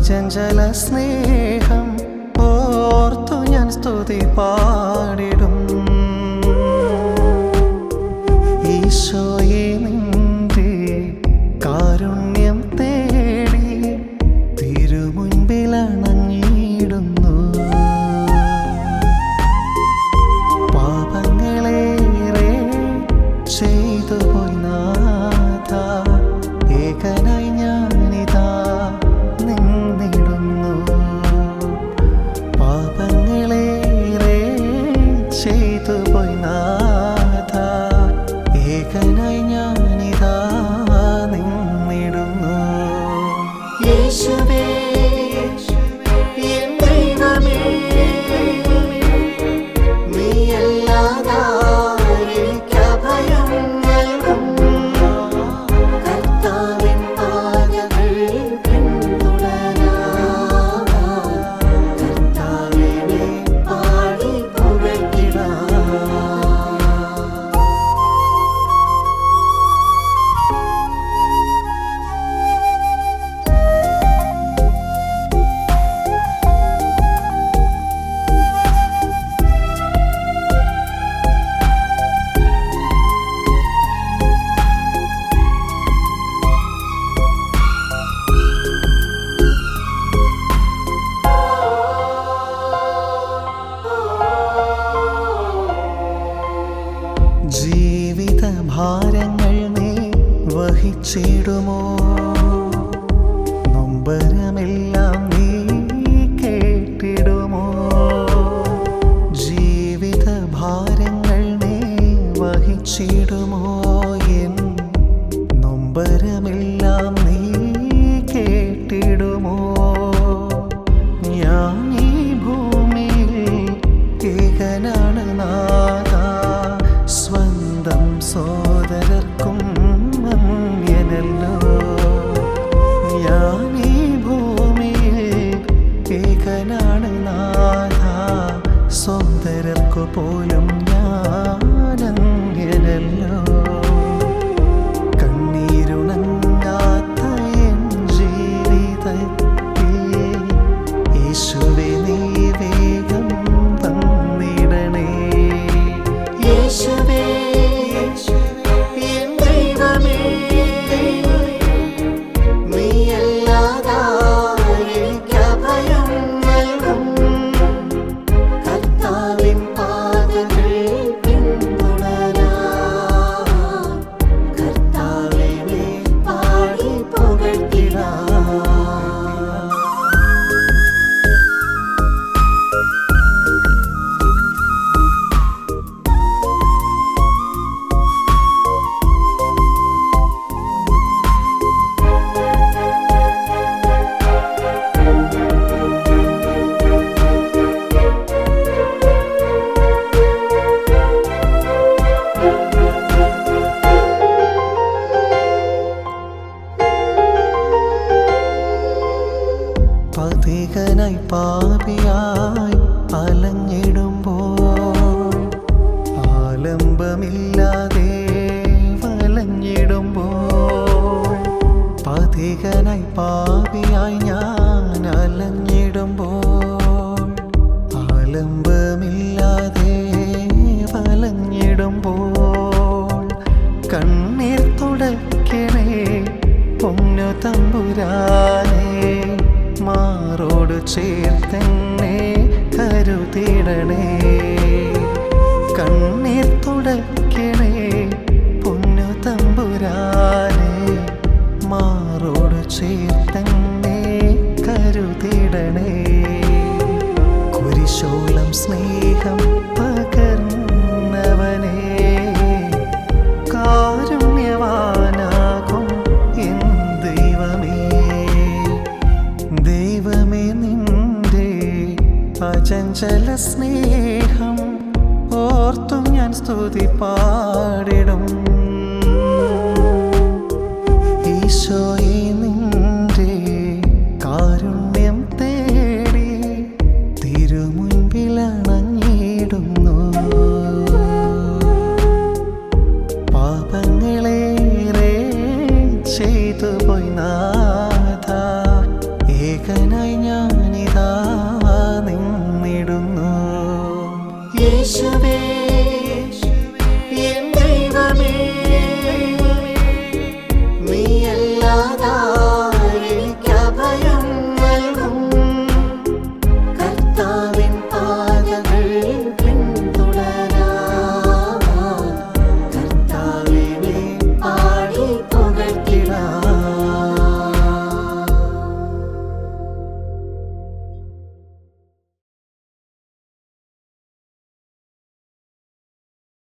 അചഞ്ചല സ്നേഹം ഓർത്തു ഞാൻ സ്തുതി പാടിടും. ഈശോയെ നിന്റെ കാരുണ്യം തേടി തിരുമുൻപിൽ അണഞ്ഞിടുന്നു. പാപങ്ങളേറെ ചെയ്തു പോയി നാഥ ചെയ്തു പോയി നാഥ ഏകനായി ഞാനിതാ നിന്നിടുന്നു. യേശുവേ ജീവിത ഭാരങ്ങൾ നീ വഹിച്ചിടുമോ? നൊമ്പരമെല്ലാം. പതികനായി പാപിയായി അലഞ്ഞിടുമ്പോൾ ആലംബമില്ലാതെ വലഞ്ഞിടുമ്പോൾ പതികനായി പാപിയായി ഞാൻ അലഞ്ഞിടുമ്പോൾ ആലംബമില്ലാതെ വലഞ്ഞിടുമ്പോൾ കണ്ണീർ തുടയ്ക്കണേ പൊന്നു തമ്പുരാനേ മാറോട് ചേർത്തെന്നെ കരുതിടണേ. കണ്ണീർ തുടയ്ക്കണേ പൊന്നു തമ്പുരാനെ. മാറോട് ചേർത്തെന്നെ കരുതിടണേ. കുരിശോളം സ്നേഹം സ്നേഹം ഓർത്തും ഞാൻ സ്തുതി പാടിടും. യേശുവേ